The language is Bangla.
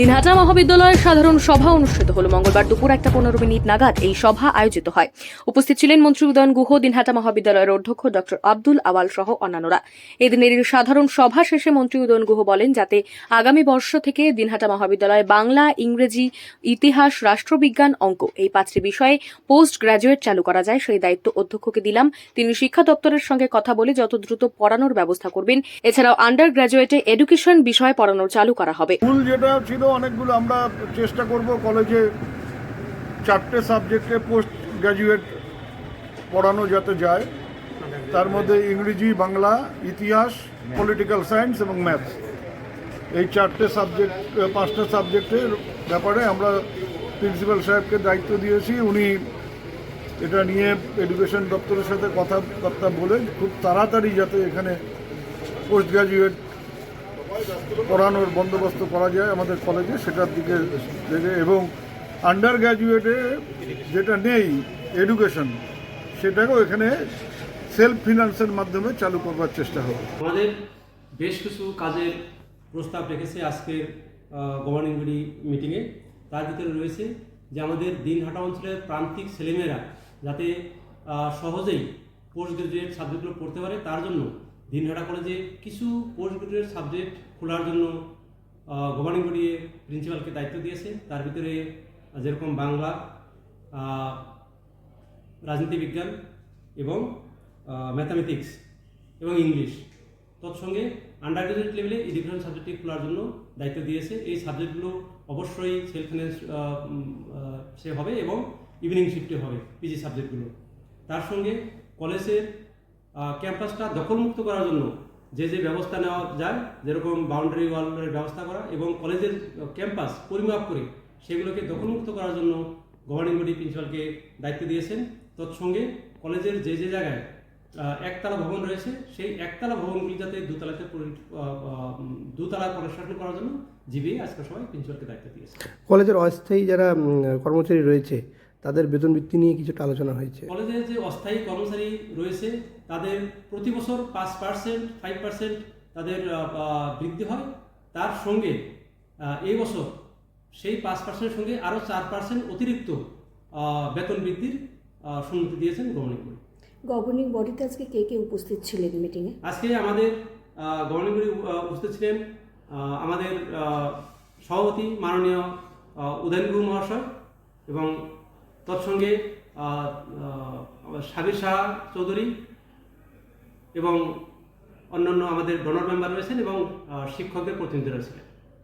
দিনহাটা মহাবিদ্যালয়ের সাধারণ সভা অনুষ্ঠিত হল। মঙ্গলবার দুপুর একটা পনেরো মিনিট নাগাদ এই সভা আয়োজিত হয়। উপস্থিত ছিলেন মন্ত্রী উদয়ন গুহ, দিনহাটা মহাবিদ্যালয়ের অধ্যক্ষ ডক্টর আব্দুল আওয়াল সহ অন্যান্যরা। এদিনের সাধারণ সভা শেষে মন্ত্রী উদয়ন গুহ বলেন, যাতে আগামী বর্ষ থেকে দিনহাটা মহাবিদ্যালয়ে বাংলা, ইংরেজি, ইতিহাস, রাষ্ট্রবিজ্ঞান অঙ্ক এই পাঁচটি বিষয়ে পোস্ট গ্রাজুয়েট চালু করা যায়, সেই দায়িত্ব অধ্যক্ষকে দিলাম। তিনি শিক্ষা দপ্তরের সঙ্গে কথা বলে যত দ্রুত পড়ানোর ব্যবস্থা করবেন। এছাড়াও আন্ডার গ্রাজুয়েটে এডুকেশন বিষয়ে পড়ানো চালু করা হবে। যেটা ছিল অনেকগুলো আমরা চেষ্টা করব কলেজে চারটে সাবজেক্টে পোস্ট গ্র্যাজুয়েট পড়ানো যাতে যায়। তার মধ্যে ইংরেজি, বাংলা, ইতিহাস, পলিটিক্যাল সায়েন্স এবং ম্যাথস। এই চারটে সাবজেক্ট, পাঁচটা সাবজেক্টের ব্যাপারে আমরা প্রিন্সিপাল সাহেবকে দায়িত্ব দিয়েছি। উনি এটা নিয়ে এডুকেশন দপ্তরের সাথে কথাবার্তা বলে খুব তাড়াতাড়ি যাতে এখানে পোস্ট গ্র্যাজুয়েট পড়ানোর বন্দোবস্ত করা যায় আমাদের কলেজে, সেটার দিকে দেখে এবং আন্ডার গ্র্যাজুয়েটে যেটা নেই এডুকেশন সেটাকেও এখানে সেলফ ফিনান্সের মাধ্যমে চালু করবার চেষ্টা হবে। আমাদের বেশ কিছু কাজের প্রস্তাব রেখেছে আজকের গভর্নিং বডি মিটিংয়ে। তার ভিতরে রয়েছে যে আমাদের দিনহাটা অঞ্চলের প্রান্তিক ছেলেমেয়েরা যাতে সহজেই পোস্ট গ্রাজুয়েট সাবজেক্টগুলো পড়তে পারে, তার জন্য দিনহাটা কলেজে কিছু পোস্ট গ্রাজুয়েট সাবজেক্ট খোলার জন্য গভর্নিং বডি প্রিন্সিপালকে দায়িত্ব দিয়েছে। তার ভিতরে যেরকম বাংলা রাজনীতি বিজ্ঞান এবং ম্যাথামেটিক্স এবং ইংলিশ তৎসঙ্গে আন্ডার গ্রাজুয়েট লেভেলে এডুকেশন সাবজেক্টটি খোলার জন্য দায়িত্ব দিয়েছে। এই সাবজেক্টগুলো অবশ্যই সেলফ ফিনান্স সে হবে এবং ইভিনিং শিফটে হবে পিজি সাবজেক্টগুলো তার সঙ্গে কলেজের ক্যাম্পাসটা দখলমুক্ত করার জন্য যে যে ব্যবস্থা নেওয়া যায়, যেরকম বাউন্ডারি ওয়ালের ব্যবস্থা করা এবং কলেজের ক্যাম্পাস পরিমাপ করে সেগুলোকে দখলমুক্ত করার জন্য গভর্নিং বডি প্রিন্সিপালকে দায়িত্ব দিয়েছেন। তৎসঙ্গে কলেজের যে যে জায়গায় একতলা ভবন রয়েছে, সেই একতলা ভবনগুলি যাতে দুতলাতে দুতলা প্রশাসন করার জন্য জিবিএ আজকে সবাই প্রিন্সিপালকে দায়িত্ব দিয়েছে। কলেজের অস্থায়ী যারা কর্মচারী রয়েছে তাদের বেতন বৃত্তি নিয়ে কিছুটা আলোচনা হয়েছে। কলেজে যে অস্থায়ী কর্মচারী রয়েছে তাদের প্রতি বছর পাঁচ পার্সেন্ট ফাইভ পার্সেন্ট তাদের বৃদ্ধি হয়। তার সঙ্গে এই বছর সেই পাঁচ পার্সেন্টের সঙ্গে আরও চার পার্সেন্ট অতিরিক্ত বেতন বৃদ্ধির সম্মতি দিয়েছেন গভর্নিং বডি। গভর্নিং বডিতে আজকে কে কে উপস্থিত ছিলেন মিটিংয়ে? আজকে আমাদের গভর্নিং বডি উপস্থিত ছিলেন আমাদের সভাপতি মাননীয় আহ, উদয়ন গুরু মহাশয় এবং তৎসঙ্গে সাবির শাহ চৌধুরী এবং অন্যান্য আমাদের ডোনার মেম্বার রয়েছেন এবং শিক্ষকদের প্রতিনিধিরা ছিলেন